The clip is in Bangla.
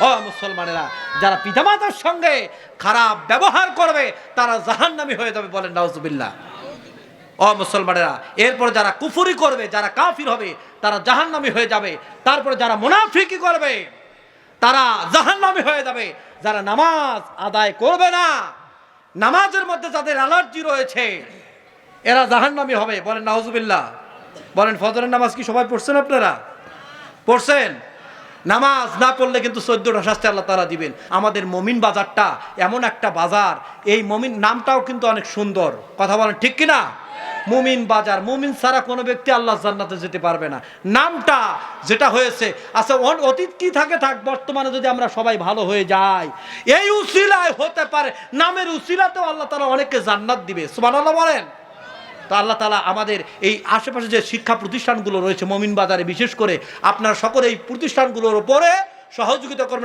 ও মুসলমানেরা, যারা পিতামাতার সঙ্গে খারাপ ব্যবহার করবে, তারা জাহান্নামী হয়ে যাবে বলেন, নাউজুবিল্লাহ। ও মুসলমানেরা, এরপর যারা কুফুরি করবে, যারা কাফির হবে, তারা জাহান্নামী হয়ে যাবে। তারপরে যারা মুনাফিকি করবে, তারা জাহান্নামী হয়ে যাবে। যারা নামাজ আদায় করবে না, নামাজের মধ্যে যাদের অ্যালার্জি রয়েছে, এরা জাহান্নামী হবে। বলেন, নাউজুবিল্লাহ। বলেন, ফজরের নামাজ কি সবাই পড়ছেন আপনারা? পড়ছেন? নামাজ না পড়লে কিন্তু চোদ্দটা শাস্তি আল্লাহ তারা দিবেন। আমাদের মমিন বাজারটা এমন একটা বাজার, এই মমিন নামটাও কিন্তু অনেক সুন্দর। কথা বলেন ঠিক কিনা মুমিন বাজার, মুমিন ছাড়া কোনো ব্যক্তি আল্লাহ জান্নাতে যেতে পারবে না। নামটা যেটা হয়েছে আচ্ছা অতীত কি থাকে থাক, বর্তমানে যদি আমরা সবাই ভালো হয়ে যাই, এই উসিলায় হতে পারে। নামের উসিলাতেও আল্লাহ তারা অনেককে জান্নাত দিবে। সুবহানাল্লাহ বলেন। তো আল্লাহ তালা আমাদের এই আশেপাশে যে শিক্ষা প্রতিষ্ঠানগুলো রয়েছে মমিন বাজারে বিশেষ করে আপনারা সকলে এই প্রতিষ্ঠানগুলোর ওপরে সহযোগিতা করবেন।